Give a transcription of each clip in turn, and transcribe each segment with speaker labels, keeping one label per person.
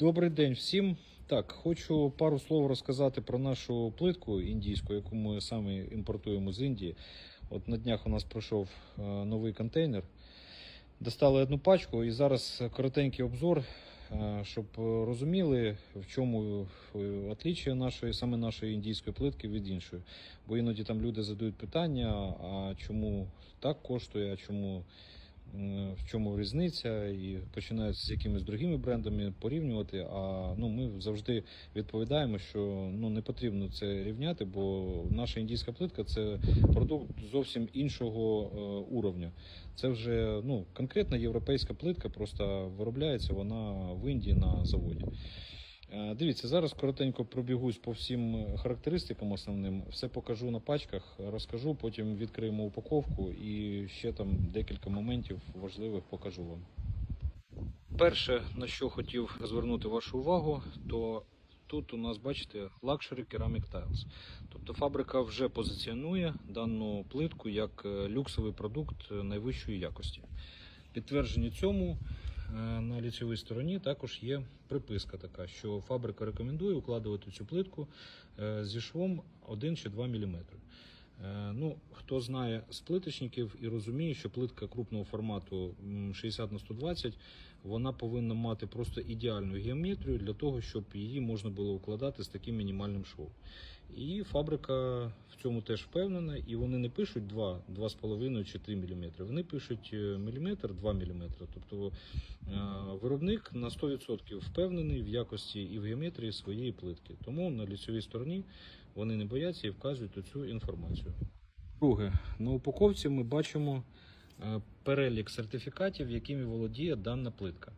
Speaker 1: Добрий день всім. Так, хочу пару слов розказати про нашу плитку індійську, яку ми самі імпортуємо з Індії. От на днях у нас пройшов е, новий контейнер. Достали одну пачку і зараз коротенький обзор, е, щоб розуміли, в чому е, отличие нашої, саме нашої індійської плитки від іншої. Бо іноді там люди задають питання, а чому так коштує, а чому в чому різниця, і починають з якимись другими брендами порівнювати. А ну ми завжди відповідаємо, що ну не потрібно це рівняти, бо наша індійська плитка це продукт зовсім іншого е, уровня. Це вже ну конкретна європейська плитка, просто виробляється вона в Індії на заводі. Е, Дивіться, зараз коротенько пробігусь по всім характеристикам основним. Все покажу на пачках, розкажу, потім відкриємо упаковку і ще там декілька моментів важливих покажу вам. Перше, на що хотів звернути вашу увагу, то тут у нас, бачите, Luxury Ceramic Tiles. Тобто фабрика вже позиціонує дану плитку як е, люксовий продукт е, найвищої якості. Підтвердження цьому на ліцевій стороні також є приписка така, що фабрика рекомендує укладувати цю плитку е, зі швом 1 чи 2 мм. Е, Ну, хто знає з плиточників і розуміє, що плитка крупного формату 60 на 120 вона повинна мати просто ідеальну геометрію для того, щоб її можна було укладати з таким мінімальним швом. І фабрика в цьому теж впевнена, і вони не пишуть 2, 2,5 чи 3 мм, вони пишуть е, міліметр, 2 мм. Тобто е, виробник на 100% впевнений в якості і в геометрії своєї плитки. Тому на ліцевій стороні вони не бояться і вказують цю інформацію. Друге, на упаковці ми бачимо е, перелік сертифікатів, якими володіє дана плитка.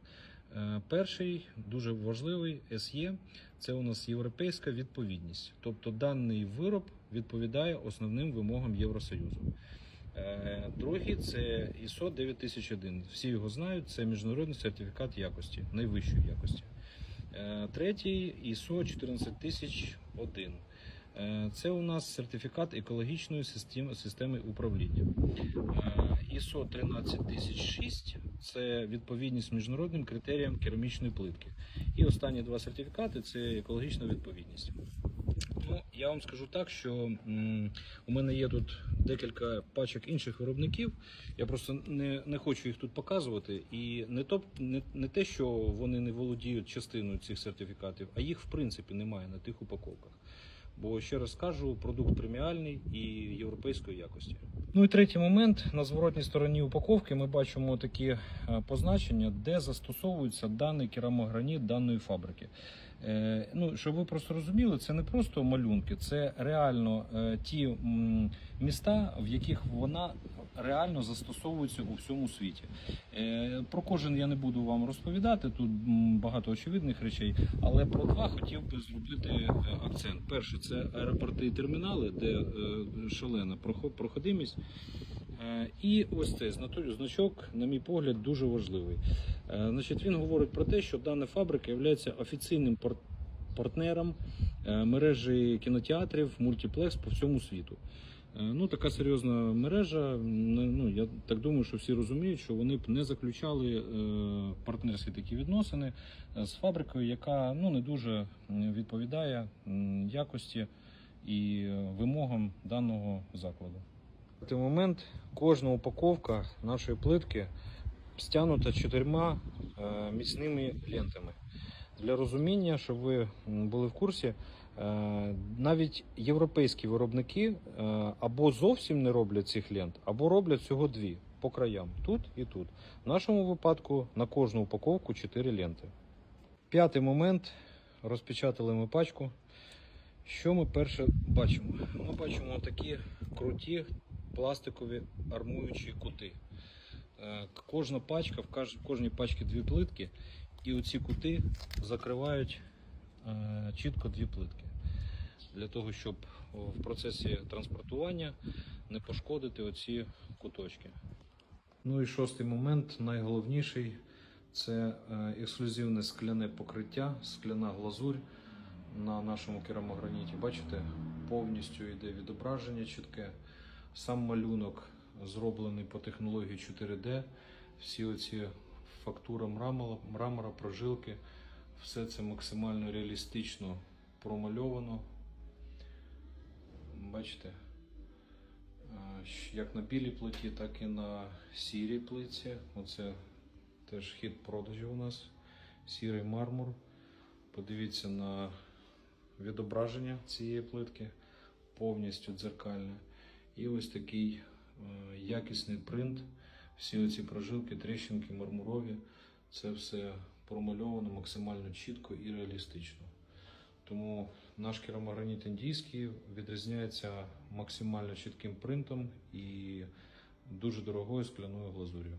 Speaker 1: Е, Перший дуже важливий SE – це у нас європейська відповідність. Тобто даний вироб відповідає основним вимогам Євросоюзу. Е, Другий це ISO 9001. Всі його знають. Це міжнародний сертифікат якості, найвищої якості. Третій ISO 14001. Е, Це у нас сертифікат екологічної системи, системи управління. Е, ISO 13006 це відповідність міжнародним критеріям керамічної плитки. І останні два сертифікати це екологічна відповідність. Ну, я вам скажу так, що у мене є тут декілька пачок інших виробників. Я просто не, не хочу їх тут показувати. І не, то, не, не те, що вони не володіють частиною цих сертифікатів, а їх в принципі немає на тих упаковках. Бо ще раз кажу, продукт преміальний і європейської якості. Ну і третій момент на зворотній стороні упаковки ми бачимо такі е, позначення, де застосовується даний керамограніт даної фабрики. Е, ну, щоб ви просто розуміли, це не просто малюнки, це реально е, ті м, міста, в яких вона реально застосовується у всьому світі. Е, про кожен я не буду вам розповідати, тут багато очевидних речей, але про два хотів би зробити е, акцент. Перше, це аеропорти і термінали, де е, шалена проходимість. І ось цей значок, на мій погляд, дуже важливий. Значить, він говорить про те, що дана фабрика є офіційним пар- партнером мережі кінотеатрів мультиплекс по всьому світу. Е, Ну, така серйозна мережа. Ну, я так думаю, що всі розуміють, що вони б не заключали е, партнерські такі відносини е, з фабрикою, яка ну, не дуже відповідає якості і вимогам даного закладу. В той момент кожна упаковка нашої плитки стягнута чотирма міцними лентами. Для розуміння, щоб ви були в курсі, навіть європейські виробники е, або зовсім не роблять цих лент, або роблять всього дві по краям, тут і тут. В нашому випадку на кожну упаковку чотири ленти. П'ятий момент. Розпечатали ми пачку. Що ми перше бачимо? Ми бачимо такі круті пластикові армуючі кути. Е, Кожна пачка, в кожній пачці дві плитки, і оці кути закривають е, чітко дві плитки. Для того, щоб в процесі транспортування не пошкодити оці куточки. Ну і шостий момент, найголовніший, це е, ексклюзивне скляне покриття, скляна глазурь на нашому керамограніті. Бачите, повністю йде відображення чітке. Сам малюнок зроблений по технології 4D. Всі оці фактура мрамора, мрамора, прожилки, Все це максимально реалістично промальовано. Бачите? Е, Як на білій плиті, так і на сірій плитці. Оце теж хід продажів у нас. Сірий мармур. Подивіться на відображення цієї плитки, повністю дзеркальне. І ось такий е, якісний принт. Всі оці прожилки, тріщинки, мармурові. Це все промальовано максимально чітко і реалістично. Тому наш керамограніт індійський відрізняється максимально чітким принтом і дуже дорогою скляною глазур'ю.